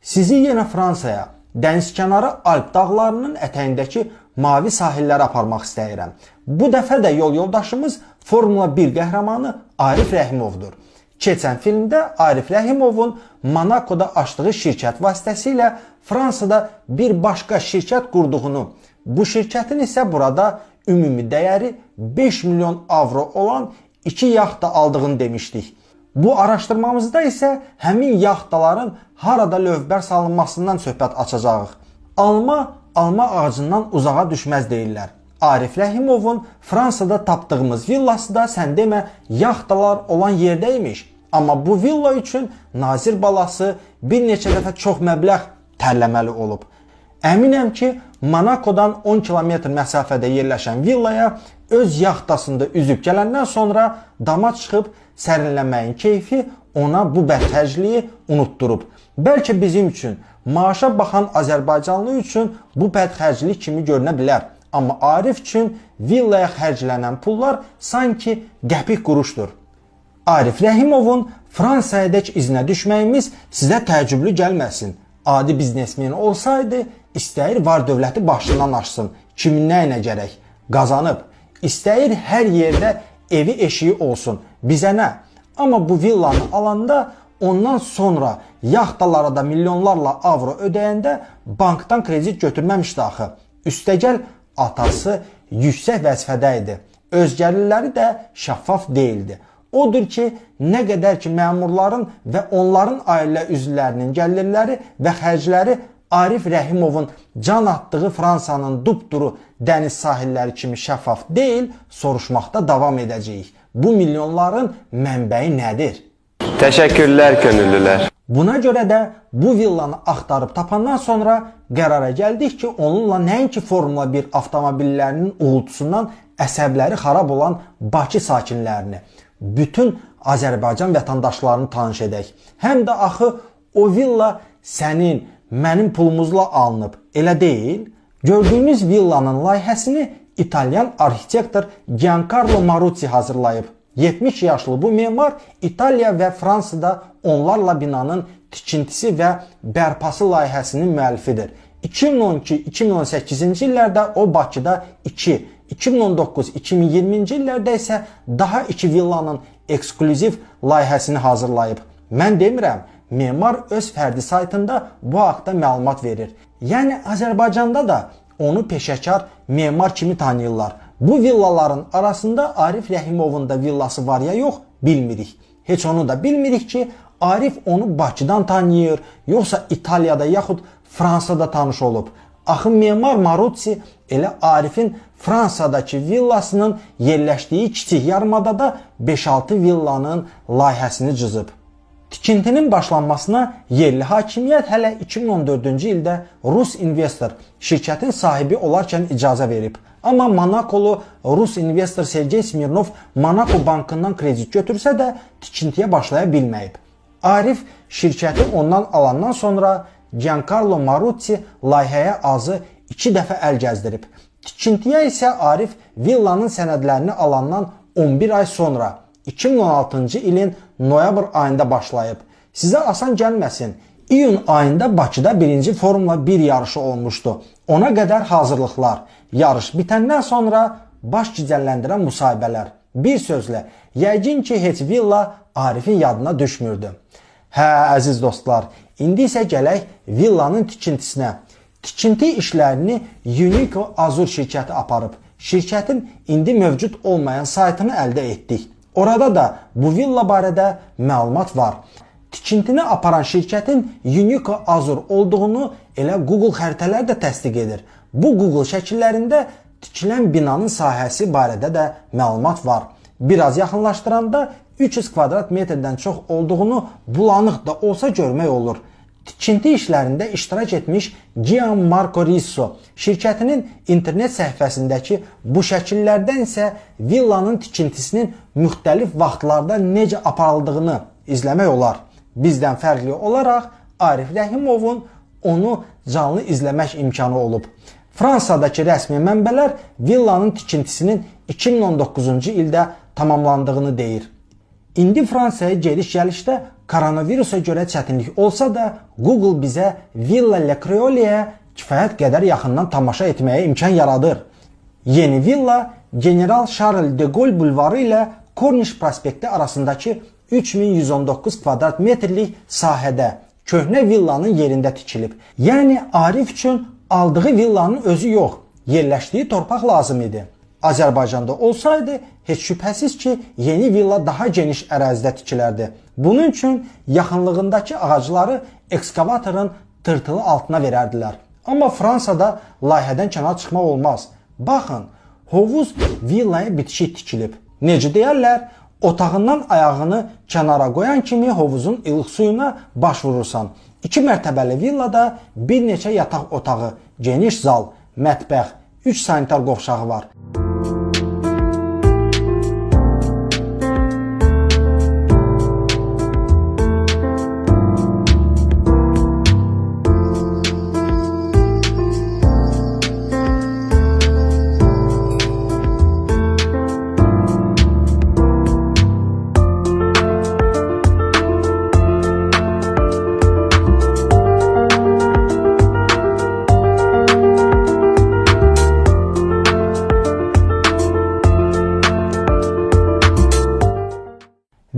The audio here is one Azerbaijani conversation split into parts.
Sizi yenə Fransaya, dənizkənarı Alp dağlarının ətəyindəki mavi sahillərə aparmaq istəyirəm. Bu dəfə də yol yoldaşımız Formula 1 qəhrəmanı Arif Rəhimovdur. Keçən filmdə Arif Rəhimovun Monakoda açdığı şirkət vasitəsilə Fransada bir başqa şirkət qurduğunu, bu şirkətin isə burada ümumi dəyəri 5 milyon avro olan 2 yaxta aldığını demişdik. Bu araşdırmamızda isə həmin yaxtaların harada lövbər salınmasından söhbət açacağıq. Alma alma ağacından uzağa düşməz deyirlər. Arif Rəhimovun Fransada tapdığımız villası da sən demə yaxtalar olan yerdə imiş. Amma bu villa üçün nazir balası bir neçə dəfə çox məbləğ tərləməli olub. Əminəm ki, Monakodan 10 kilometr məsafədə yerləşən villaya öz yaxtasında üzüb gələndən sonra dama çıxıb sərinləməyin keyfi ona bu bədxərcliyi unutdurub. Bəlkə bizim üçün, maaşa baxan Azərbaycanlı üçün bu bədxərclik kimi görünə bilər. Amma Arif üçün villaya xərclənən pullar sanki qəpik quruşdur. Arif Rəhimovun Fransaya dək izinə düşməyimiz sizə təəccüblü gəlməsin. Adi biznesmen olsaydı, istəyir var dövləti başından aşsın. Kimin nəyinə gərək? Qazanıb. İstəyir hər yerdə evi eşiyi olsun. Bizə nə? Amma bu villanı alanda ondan sonra yaxtalara da milyonlarla avro ödəyəndə bankdan kredit götürməmişdi axı. Üstəgəl atası yüksək vəzifədə idi. Öz gəlirləri də şəffaf değildi. Odur ki, nə qədər ki məmurların və onların ailə üzvlərinin gəlirləri və xərcləri Arif Rəhimovun can atdığı Fransanın dupduru dəniz sahilləri kimi şəffaf deyil, soruşmaqda davam edəcəyik. Bu milyonların mənbəyi nədir? Təşəkkürlər könüllülər. Buna görə də bu villanı axtarıb tapandan sonra qərara gəldik ki, onunla nəinki Formula 1 avtomobillərinin uğultusundan əsəbləri xarab olan Bakı sakinlərini, bütün Azərbaycan vətəndaşlarını tanış edək. Həm də axı o villa sənin, mənim pulumuzla alınıb, elə deyil? Gördüyünüz villanın layihəsini İtalyan arxitektor Giancarlo Marucci hazırlayıb. 70 yaşlı bu memar İtaliya və Fransada onlarla binanın tikintisi və bərpası layihəsinin müəllifidir. 2012-2018-ci illərdə o Bakıda 2, 2019-2020-ci illərdə isə daha 2 villanın eksklüziv layihəsini hazırlayıb. Mən demirəm, memar öz fərdi saytında bu haqda məlumat verir. Yəni Azərbaycanda da onu peşəkar memar kimi tanıyırlar. Bu villaların arasında Arif Rəhimovun da villası var ya yox, bilmirik. Heç onu da bilmirik ki, Arif onu Bakıdan tanıyır, yoxsa İtaliyada yaxud Fransada tanış olub. Axı memar Marucci elə Arifin Fransadakı villasının yerləşdiyi kiçik yarımadada 5-6 villanın layihəsini cızıb. Tikintinin başlanmasına yerli hakimiyyət hələ 2014-cü ildə Rus investor şirkətin sahibi olarkən icazə verib. Amma Monakolu Rus investor Sergey Smirnov Monako bankından kredit götürsə də tikintiyə başlaya bilməyib. Arif şirkəti ondan alandan sonra Giancarlo Marucci layihəyə azı 2 dəfə əl gəzdirib. Tikintiyə isə Arif villanın sənədlərini alandan 11 ay sonra 2016-cı ilin noyabr ayında başlayıb. Sizə asan gəlməsin. İyun ayında Bakıda birinci Formula 1 yarışı olmuşdu. Ona qədər hazırlıqlar, yarış bitəndən sonra baş gicəlləndirən müsahibələr. Bir sözlə, yəqin ki, heç villa Arifin yadına düşmürdü. Hə, əziz dostlar, indi isə gələk villanın tikintisinə. Tikinti işlərini Unico Azur şirkəti aparıb. Şirkətin indi mövcud olmayan saytını əldə etdik. Orada da bu villa barədə məlumat var. Tikintini aparan şirkətin Unico Azur olduğunu elə Google xəritələr də təsdiq edir. Bu Google şəkillərində tikilən binanın sahəsi barədə də məlumat var. Biraz yaxınlaşdıranda 300 kvadrat metrdən çox olduğunu bulanıq da olsa görmək olur. Tikinti işlərində iştirak etmiş Gianmarco Risso şirkətinin internet səhifəsindəki bu şəkillərdən isə villanın tikintisinin müxtəlif vaxtlarda necə aparıldığını izləmək olar. Bizdən fərqli olaraq Arif Rəhimovun onu canlı izləmək imkanı olub. Fransadakı rəsmi mənbələr villanın tikintisinin 2019-cu ildə tamamlandığını deyir. İndi Fransaya gediş-gəlişdə koronavirusa görə çətinlik olsa da, Google bizə Villa Le Creole'yə kifayət qədər yaxından tamaşa etməyə imkan yaradır. Yeni villa General Charles de Gaulle bulvarı ilə Cornish prospekti arasındakı 3119 kvadrat metrlik sahədə köhnə villanın yerində tikilib. Yəni Arif üçün aldığı villanın özü yox, yerləşdiyi torpaq lazım idi. Azərbaycanda olsaydı, heç şübhəsiz ki, yeni villa daha geniş ərazidə tikilərdi. Bunun üçün yaxınlığındakı ağacları ekskavatorun tırtılı altına verərdilər. Amma Fransada layihədən kənar çıxmaq olmaz. Baxın, hovuz villaya bitişik tikilib. Necə deyərlər? Otağından ayağını kənara qoyan kimi hovuzun ilıq suyuna baş vurursan. 2 mərtəbəli villada bir neçə yataq otağı, geniş zal, mətbəx, 3 sanitar qovşağı var.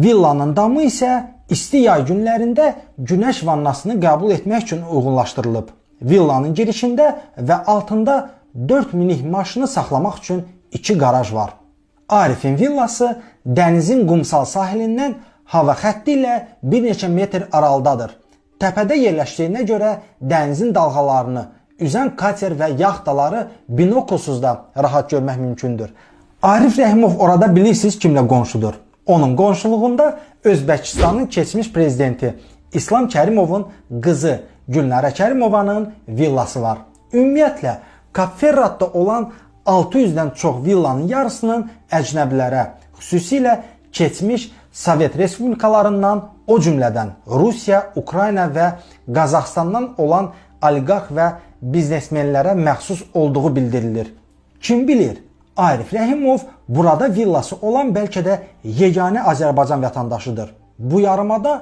Villanın damı isə isti yay günlərində günəş vannasını qəbul etmək üçün uyğunlaşdırılıb. Villanın girişində və altında 4 minik maşını saxlamaq üçün 2 qaraj var. Arifin villası dənizin qumsal sahilindən hava xətti ilə bir neçə metr aralıdadır. Təpədə yerləşdiyinə görə dənizin dalğalarını üzən kater və yaxtaları binoklsuz da rahat görmək mümkündür. Arif Rəhimov orada bilirsiniz kimlə qonşudur. Onun qonşuluğunda Özbəkistanın keçmiş prezidenti İslam Kərimovun qızı Gülnara Kərimovanın villası var. Ümumiyyətlə Kapferratda olan 600-dən çox villanın yarısının əcnəbilərə, xüsusilə keçmiş Sovet respublikalarından, o cümlədən Rusiya, Ukrayna və Qazaxstandan olan oliqarx və biznesmenlərə məxsus olduğu bildirilir. Kim bilir? Arif Rəhimov burada villası olan bəlkə də yeganə Azərbaycan vətəndaşıdır. Bu yarımada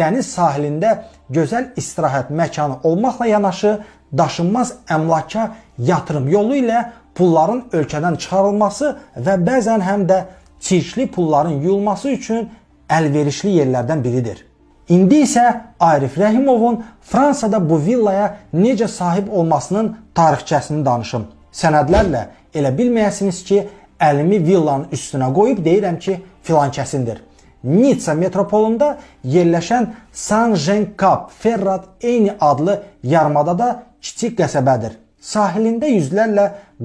dəniz sahilində gözəl istirahət məkanı olmaqla yanaşı daşınmaz əmlaka yatırım yolu ilə pulların ölkədən çıxarılması və bəzən həm də çirkli pulların yuyulması üçün əlverişli yerlərdən biridir. İndi isə Arif Rəhimovun Fransada bu villaya necə sahib olmasının tarixçəsini danışım. Sənədlərlə elə bilməyəsiniz ki, əlimi villanın üstünə qoyub deyirəm ki, filan kəsindir. Nitsa metropolunda yerləşən Saint-Jean-Cap Ferrat eyni adlı yarımadada kiçik qəsəbədir. Sahilində yüzlərlə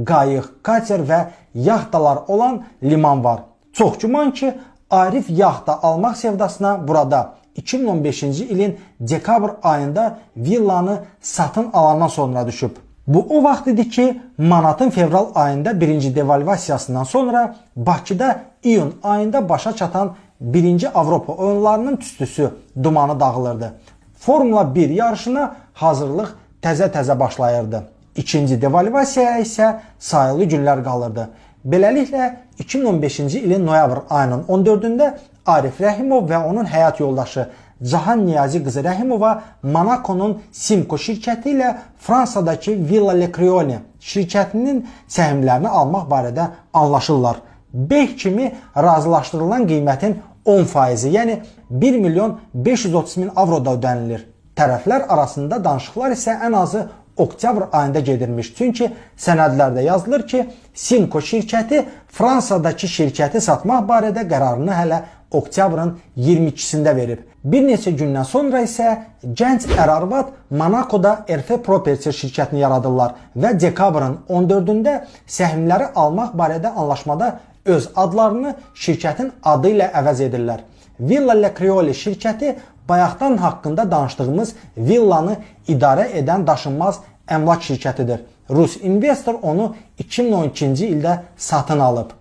qayıq, kater və yaxtalar olan liman var. Çox güman ki, Arif yaxta almaq sevdasına burada 2015-ci ilin dekabr ayında villanı satın alandan sonra düşüb. Bu o vaxt idi ki, manatın fevral ayında birinci devalvasiyasından sonra Bakıda iyun ayında başa çatan birinci Avropa oyunlarının tüstüsü, dumanı dağılırdı. Formula 1 yarışına hazırlıq təzə-təzə başlayırdı. İkinci devalvasiyaya isə sayılı günlər qalırdı. Beləliklə 2015-ci ilin noyabr ayının 14-də Arif Rəhimov və onun həyat yoldaşı Cahan Niyazi qızı Rəhimova Monakonun Simco şirkəti ilə Fransadakı Villa Le Creole şirkətinin səhmlərini almaq barədə anlaşırlar. Beh kimi razılaşdırılan qiymətin 10%, yəni 1 milyon 530 min avro da ödənilir. Tərəflər arasında danışıqlar isə ən azı oktyabr ayında gedirmiş. Çünki sənədlərdə yazılır ki, Simco şirkəti Fransadakı şirkəti satmaq barədə qərarını hələ oktyabrın 22-sində verib. Bir neçə gündən sonra isə gənc ər-arvad Monakoda RF Property şirkətini yaradırlar və dekabrın 14-də səhmləri almaq barədə anlaşmada öz adlarını şirkətin adı ilə əvəz edirlər. Villa Le Creole şirkəti bayaqdan haqqında danışdığımız villanı idarə edən daşınmaz əmlak şirkətidir. Rus investor onu 2012-ci ildə satın alıb.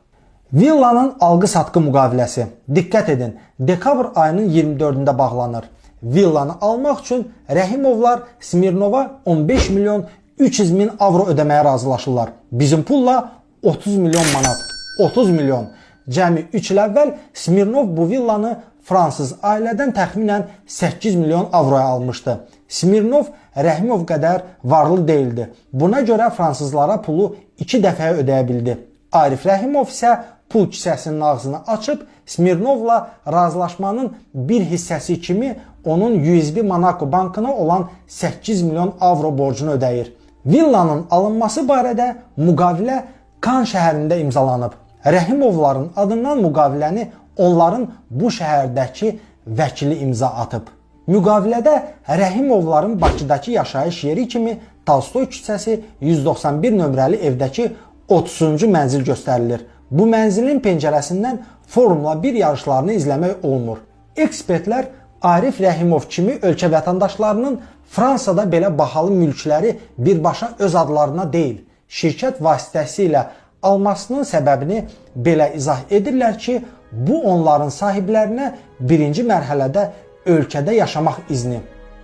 Villanın alqı-satqı müqaviləsi. Diqqət edin, dekabr ayının 24-də bağlanır. Villanı almaq üçün Rəhimovlar Smirnova 15 milyon 300 min avro ödəməyə razılaşırlar. Bizim pulla 30 milyon manat. 30 milyon. Cəmi 3 il əvvəl Smirnov bu villanı fransız ailədən təxminən 8 milyon avroya almışdı. Smirnov Rəhimov qədər varlı değildi. Buna görə fransızlara pulu 2 dəfəyə ödəyə bildi. Arif Rəhimov isə pul kisəsinin ağzını açıb Smirnovla razılaşmanın bir hissəsi kimi onun USB Monaco bankına olan 8 milyon avro borcunu ödəyir. Villanın alınması barədə müqavilə Kan şəhərində imzalanıb. Rəhimovların adından müqaviləni onların bu şəhərdəki vəkili imza atıb. Müqavilədə Rəhimovların Bakıdakı yaşayış yeri kimi Tolstoy küçəsi 191 nömrəli evdəki 30-cu mənzil göstərilir. Bu mənzilin pəncərəsindən Formula 1 yarışlarını izləmək olmur. Ekspertlər Arif Rəhimov kimi ölkə vətəndaşlarının Fransada belə bahalı mülkləri birbaşa öz adlarına deyil, şirkət vasitəsilə almasının səbəbini belə izah edirlər ki, bu onların sahiblərinə birinci mərhələdə ölkədə yaşamaq izni,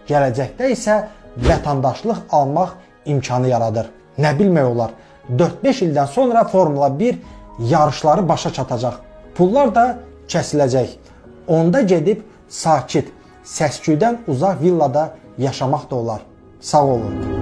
gələcəkdə isə vətəndaşlıq almaq imkanı yaradır. Nə bilmək olar? 4-5 ildən sonra Formula 1 yarışları başa çatacaq. Pullar da kəsiləcək. Onda gedib sakit, səsküydən uzaq villada yaşamaq da olar. Sağ olun.